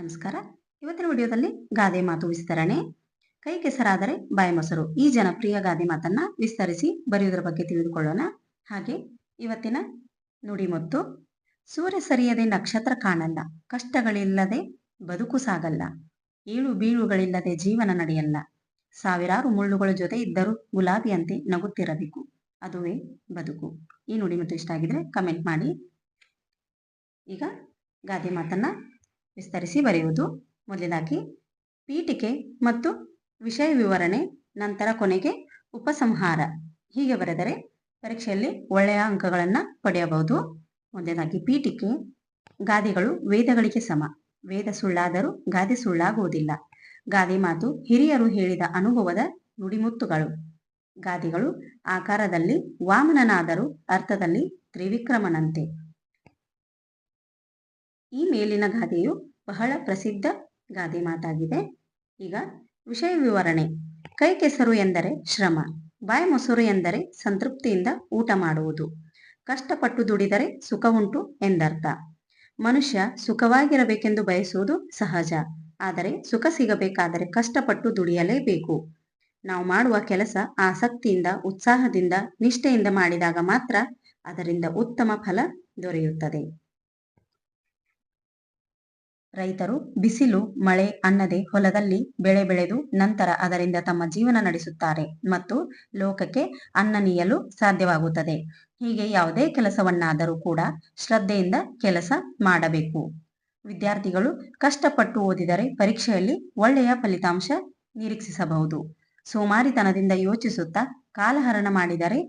ನಮಸ್ಕಾರ. ಇವತ್ತಿನ ವಿಡಿಯೋದಲ್ಲಿ ಗಾದೆ ಮಾತು ವಿಸ್ತರಣೆ. ಕೈ ಕೆಸರಾದರೆ ಬಾಯಿ ಮೊಸರು. ಈ ಜನಪ್ರಿಯ ಗಾದೆ ಮಾತನ್ನ ವಿಸ್ತರಿಸಿ ಬರೆಯುವುದರ ಬಗ್ಗೆ ತಿಳಿದುಕೊಳ್ಳೋಣ. ಹಾಗೆ ಇವತ್ತಿನ ನುಡಿಮುತ್ತು ಸೂರ್ಯ ಸರಿಯದೆ ನಕ್ಷತ್ರ ಕಾಣಲ್ಲ. ಕಷ್ಟಗಳಿಲ್ಲದೆ ಬದುಕು ಸಾಗಲ್ಲ. ಏಳು ಬೀಳುಗಳಿಲ್ಲದೆ ಜೀವನ ನಡೆಯಲ್ಲ. ಸಾವಿರಾರು ಮುಳ್ಳುಗಳ ಜೊತೆ ಇದ್ದರೂ ಗುಲಾಬಿಯಂತೆ ನಗುತ್ತಿರಬೇಕು. ಅದುವೇ ಬದುಕು. ಈ ನುಡಿಮುತ್ತು ಇಷ್ಟ ಆಗಿದ್ರೆ ಕಮೆಂಟ್ ಮಾಡಿ. ಈಗ ಗಾದೆ ಮಾತನ್ನ ವಿಸ್ತರಿಸಿ ಬರೆಯುವುದು ಮೊದಲನೇದಾಗಿ ಪೀಠಿಕೆ ಮತ್ತು ವಿಷಯ ವಿವರಣೆ, ನಂತರ ಕೊನೆಗೆ ಉಪಸಂಹಾರ. ಹೀಗೆ ಬರೆದರೆ ಪರೀಕ್ಷೆಯಲ್ಲಿ ಒಳ್ಳೆಯ ಅಂಕಗಳನ್ನು ಪಡೆಯಬಹುದು. ಮೊದಲನೇದಾಗಿ ಪೀಠಿಕೆ, ಗಾದೆಗಳು ವೇದಗಳಿಗೆ ಸಮ. ವೇದ ಸುಳ್ಳಾದರೂ ಗಾದೆ ಸುಳ್ಳಾಗುವುದಿಲ್ಲ. ಗಾದೆ ಮಾತು ಹಿರಿಯರು ಹೇಳಿದ ಅನುಭವದ ನುಡಿಮುತ್ತುಗಳು. ಗಾದೆಗಳು ಆಕಾರದಲ್ಲಿ ವಾಮನನಾದರೂ ಅರ್ಥದಲ್ಲಿ ತ್ರಿವಿಕ್ರಮನಂತೆ. ಈ ಮೇಲಿನ ಗಾದೆಯು ಬಹಳ ಪ್ರಸಿದ್ಧ ಗಾದೆ ಮಾತಾಗಿದೆ. ಈಗ ವಿಷಯ ವಿವರಣೆ. ಕೈ ಕೆಸರು ಎಂದರೆ ಶ್ರಮ, ಬಾಯಿ ಮೊಸರು ಎಂದರೆ ಸಂತೃಪ್ತಿಯಿಂದ ಊಟ ಮಾಡುವುದು. ಕಷ್ಟಪಟ್ಟು ದುಡಿದರೆ ಸುಖ ಉಂಟು ಎಂದರ್ಥ. ಮನುಷ್ಯ ಸುಖವಾಗಿರಬೇಕೆಂದು ಬಯಸುವುದು ಸಹಜ, ಆದರೆ ಸುಖ ಸಿಗಬೇಕಾದರೆ ಕಷ್ಟಪಟ್ಟು ದುಡಿಯಲೇಬೇಕು. ನಾವು ಮಾಡುವ ಕೆಲಸ ಆಸಕ್ತಿಯಿಂದ, ಉತ್ಸಾಹದಿಂದ, ನಿಷ್ಠೆಯಿಂದ ಮಾಡಿದಾಗ ಮಾತ್ರ ಅದರಿಂದ ಉತ್ತಮ ಫಲ ದೊರೆಯುತ್ತದೆ. ರೈತರು ಬಿಸಿಲು, ಮಳೆ ಅನ್ನದೆ ಹೊಲದಲ್ಲಿ ಬೆಳೆ ಬೆಳೆದು ನಂತರ ಅದರಿಂದ ತಮ್ಮ ಜೀವನ ನಡೆಸುತ್ತಾರೆ ಮತ್ತು ಲೋಕಕ್ಕೆ ಅನ್ನ ನೀಯಲು ಸಾಧ್ಯವಾಗುತ್ತದೆ. ಹೀಗೆ ಯಾವುದೇ ಕೆಲಸವನ್ನಾದರೂ ಕೂಡ ಶ್ರದ್ಧೆಯಿಂದ ಕೆಲಸ ಮಾಡಬೇಕು. ವಿದ್ಯಾರ್ಥಿಗಳು ಕಷ್ಟಪಟ್ಟು ಓದಿದರೆ ಪರೀಕ್ಷೆಯಲ್ಲಿ ಒಳ್ಳೆಯ ಫಲಿತಾಂಶ ನಿರೀಕ್ಷಿಸಬಹುದು. ಸೋಮಾರಿತನದಿಂದ ಯೋಚಿಸುತ್ತಾ ಕಾಲಹರಣ ಮಾಡಿದರೆ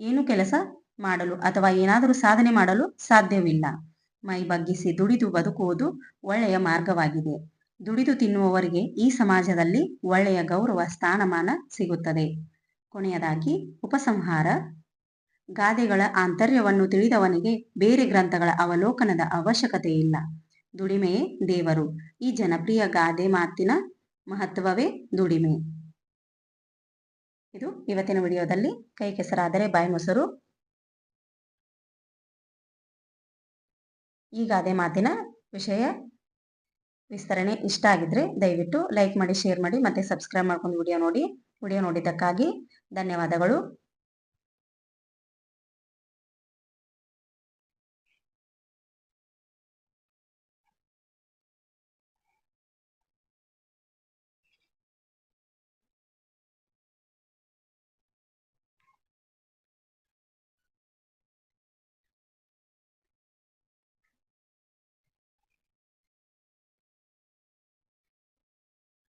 ಏನು ಕೆಲಸ ಮಾಡಲು ಅಥವಾ ಏನಾದರೂ ಸಾಧನೆ ಮಾಡಲು ಸಾಧ್ಯವಿಲ್ಲ. ಮೈ ಬಗ್ಗಿಸಿ ದುಡಿದು ಬದುಕುವುದು ಒಳ್ಳೆಯ ಮಾರ್ಗವಾಗಿದೆ. ದುಡಿದು ತಿನ್ನುವವರಿಗೆ ಈ ಸಮಾಜದಲ್ಲಿ ಒಳ್ಳೆಯ ಗೌರವ, ಸ್ಥಾನಮಾನ ಸಿಗುತ್ತದೆ. ಕೊನೆಯದಾಗಿ, ಉಪಸಂಹಾರ. ಗಾದೆಗಳ ಆಂತರ್ಯವನ್ನು ತಿಳಿದವನಿಗೆ ಬೇರೆ ಗ್ರಂಥಗಳ ಅವಲೋಕನದ ಅವಶ್ಯಕತೆ ಇಲ್ಲ. ದುಡಿಮೆಯೇ ದೇವರು. ಈ ಜನಪ್ರಿಯ ಗಾದೆ ಮಾತಿನ ಮಹತ್ವವೇ ದುಡಿಮೆ. ಇದು ಇವತ್ತಿನ ವಿಡಿಯೋದಲ್ಲಿ. ಕೈ ಕೆಸರಾದರೆ ಬಾಯಿ ಮೊಸರು. ಈ ಗಾದೆ ಮಾತಿನ ವಿಷಯ ವಿಸ್ತರಣೆ ಇಷ್ಟ ಆಗಿದ್ರೆ ದಯವಿಟ್ಟು ಲೈಕ್ ಮಾಡಿ ಶೇರ್ ಮಾಡಿ ಮತ್ತೆ ಸಬ್ಸ್ಕ್ರೈಬ್ ಮಾಡ್ಕೊಂಡು ವಿಡಿಯೋ ನೋಡಿ. ವಿಡಿಯೋ ನೋಡಿದ್ದಕ್ಕಾಗಿ ಧನ್ಯವಾದಗಳು.